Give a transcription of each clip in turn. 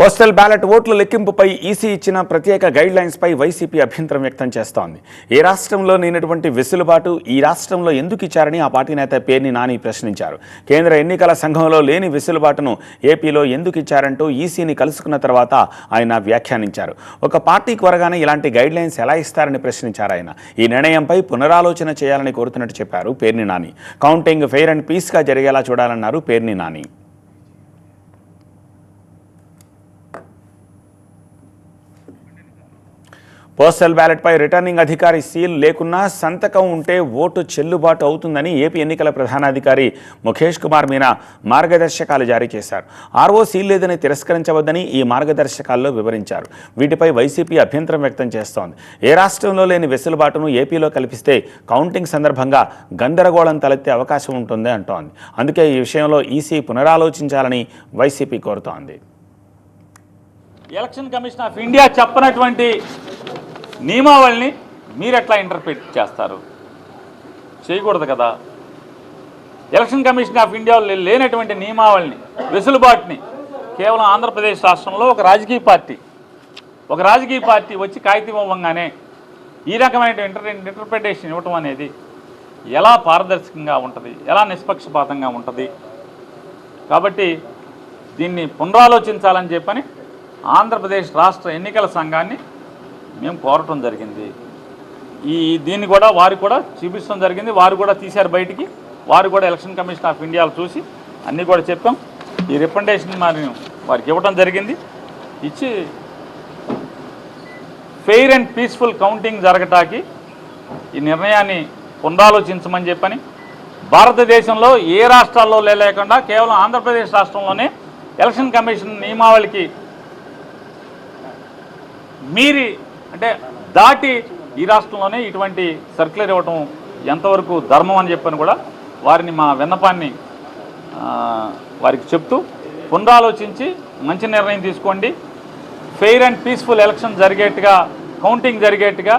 Postal ballot ఓట్ల లెక్కింపుపై EC ఇచ్చిన ప్రత్యేక గైడ్ లైన్స్పై వైసీపీ అభ్యంతరం వ్యక్తం చేస్తోంది. ఏ రాష్ట్రంలో లేనటువంటి వెసులుబాటు ఈ రాష్ట్రంలో ఎందుకు ఇచ్చారని ఆ పార్టీ నేత పేర్ని నాని ప్రశ్నించారు. కేంద్ర ఎన్నికల సంఘంలో లేని వెసులుబాటును ఏపీలో ఎందుకు ఇచ్చారంటూ ఈసీని కలుసుకున్న తర్వాత ఆయన వ్యాఖ్యానించారు. ఒక పార్టీ కొరగానే ఇలాంటి గైడ్ లైన్స్ ఎలా ఇస్తారని ప్రశ్నించారు ఆయన. ఈ నిర్ణయంపై పునరాలోచన చేయాలని కోరుతున్నట్టు చెప్పారు Perni Nani. Counting fair and పీస్గా జరిగేలా చూడాలన్నారు పేర్ని నాని. పోస్టల్ బ్యాలెట్పై రిటర్నింగ్ అధికారి సీల్ లేకున్నా సంతకం ఉంటే ఓటు చెల్లుబాటు అవుతుందని ఏపీ ఎన్నికల ప్రధానాధికారి ముఖేష్ కుమార్ మీనా మార్గదర్శకాలు జారీ చేశారు. ఆర్ఓ సీల్ లేదని తిరస్కరించవద్దని ఈ మార్గదర్శకాల్లో వివరించారు. వీటిపై వైసీపీ అభ్యంతరం వ్యక్తం చేస్తోంది. ఏ రాష్ట్రంలో లేని వెసులుబాటును ఏపీలో కల్పిస్తే కౌంటింగ్ సందర్భంగా గందరగోళం తలెత్తే అవకాశం ఉంటుంది అంటోంది. అందుకే ఈ విషయంలో ఈసీ పునరాలోచించాలని వైసీపీ కోరుతోంది. ఎలక్షన్ కమిషన్ ఆఫ్ ఇండియా చెప్పనటువంటి నియమావళిని మీరు ఎట్లా ఇంటర్ప్రిట్ చేస్తారు? చేయకూడదు కదా. ఎలక్షన్ కమిషన్ ఆఫ్ ఇండియాలో లేనటువంటి నియమావళిని వెసులుబాటుని కేవలం ఆంధ్రప్రదేశ్ రాష్ట్రంలో ఒక రాజకీయ పార్టీ ఒక రాజకీయ పార్టీ వచ్చి కాగితం ఇవ్వంగానే ఈ రకమైన ఇంటర్ ఇంటర్ప్రిటేషన్ ఇవ్వటం అనేది ఎలా పారదర్శకంగా ఉంటుంది ఎలా నిష్పక్షపాతంగా ఉంటుంది? కాబట్టి దీన్ని పునరాలోచించాలని చెప్పని ఆంధ్రప్రదేశ్ రాష్ట్ర ఎన్నికల సంఘాన్ని మేము కోరటం జరిగింది. ఈ దీన్ని కూడా వారు కూడా చూపించడం జరిగింది. వారు కూడా తీశారు బయటికి. వారు కూడా ఎలక్షన్ కమిషన్ ఆఫ్ ఇండియాలో చూసి అన్నీ కూడా చెప్పాం. ఈ రికమెండేషన్ మరి వారికి ఇవ్వడం జరిగింది. ఇచ్చి ఫెయిర్ అండ్ పీస్ఫుల్ కౌంటింగ్ జరగటానికి ఈ నిర్ణయాన్ని పునరాలోచించమని చెప్పని భారతదేశంలో ఏ రాష్ట్రాల్లో లేకుండా కేవలం ఆంధ్రప్రదేశ్ రాష్ట్రంలోనే ఎలక్షన్ కమిషన్ నియమావళికి మీరి అంటే దాటి ఈ రాష్ట్రంలోనే ఇటువంటి సర్క్యులర్ ఇవ్వటం ఎంతవరకు ధర్మం అని చెప్పని కూడా వారిని మా విన్నపాన్ని వారికి చెప్తూ పునరాలోచించి మంచి నిర్ణయం తీసుకోండి. ఫెయిర్ అండ్ పీస్ఫుల్ ఎలక్షన్ జరిగేట్టుగా కౌంటింగ్ జరిగేట్టుగా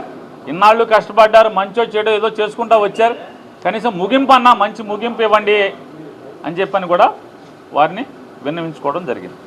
ఇన్నాళ్ళు కష్టపడ్డారు మంచో చెడో ఏదో చేసుకుంటూ వచ్చారు. కనీసం ముగింపు అన్నా మంచి ముగింపు ఇవ్వండి అని చెప్పని కూడా వారిని విన్నవించుకోవడం జరిగింది.